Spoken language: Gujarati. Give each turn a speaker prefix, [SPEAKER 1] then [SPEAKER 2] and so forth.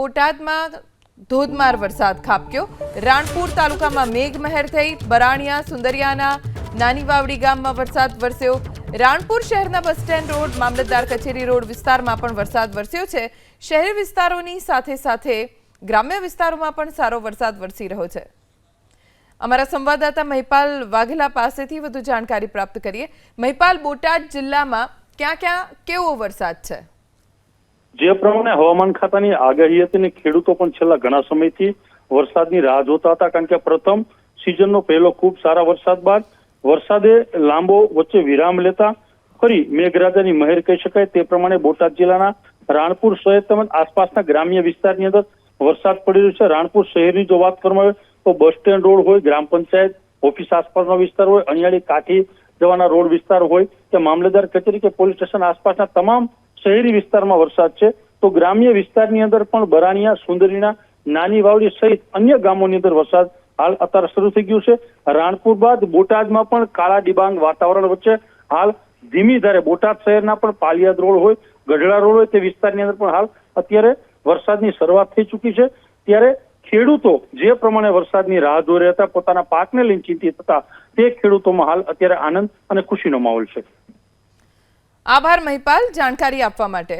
[SPEAKER 1] બોટાદમાં ધોધમાર વરસાદ ખાબક્યો. રાણપુર તાલુકામાં મેઘમહેર થઈ. બરાણિયા, સુંદરિયાના નાની વાવડી ગામમાં વરસાદ વરસ્યો. રાણપુર શહેરના બસ સ્ટેન્ડ રોડ, મામલતદાર કચેરી રોડ વિસ્તારમાં પણ વરસાદ વરસ્યો છે. શહેરી વિસ્તારોની સાથે સાથે ગ્રામ્ય વિસ્તારોમાં પણ સારો વરસાદ વરસી રહ્યો છે. અમારા સંવાદદાતા મહિપાલ વાઘેલા પાસેથી વધુ જાણકારી પ્રાપ્ત કરીએ. મહિપાલ, બોટાદ જિલ્લામાં ક્યાં ક્યાં કેવો વરસાદ છે?
[SPEAKER 2] જે પ્રમાણે હવામાન ખાતાની આગાહી હતી અને ખેડૂતો પણ છેલ્લા ઘણા સમયથી વરસાદની રાહ જોતા હતા, કારણ કે પ્રથમ સિઝનનો પહેલો ખૂબ સારા વરસાદ બાદ વરસાદે લાંબો વચ્ચે વિરામ લેતા ફરી મેઘરાજાની મહેર કહી શકાય તે પ્રમાણે બોટાદ જિલ્લાના રાણપુર શહેર તેમજ આસપાસના ગ્રામ્ય વિસ્તારની અંદર વરસાદ પડી રહ્યો છે. રાણપુર શહેરની જો વાત કરવામાં આવે તો બસ સ્ટેન્ડ રોડ હોય, ગ્રામ પંચાયત, ઓફિસ આસપાસનો વિસ્તાર હોય અણિયાળી કાઠી જવાના રોડ વિસ્તાર હોય કે મામલેદાર કચેરી કે પોલીસ સ્ટેશન આસપાસના તમામ શહેરી વિસ્તારમાં વરસાદ છે, તો ગ્રામ્ય વિસ્તારની અંદર પણ બરાણિયા, સુંદરીના નાની વાવડી સહિત અન્ય ગામોની અંદર વરસાદ હાલ અત્યારે શરૂ થઈ ગયું છે. રાણપુર બાદ બોટાદમાં પણ કાળા ડિબાંગ વાતાવરણ વચ્ચે હાલ ધીમી ધારે બોટાદ શહેરના પણ પાલિયાદ રોડ હોય, ગઢડા રોડ હોય તે વિસ્તારની અંદર પણ હાલ અત્યારે વરસાદની શરૂઆત થઈ ચૂકી છે. ત્યારે ખેડૂતો જે પ્રમાણે વરસાદની રાહ જોઈ રહ્યા હતા, પોતાના પાકને લઈને ચિંતિત હતા, તે ખેડૂતોમાં હાલ અત્યારે આનંદ અને ખુશીનો માહોલ છે.
[SPEAKER 1] આભાર મહિપાલ જાણકારી આપવા માટે.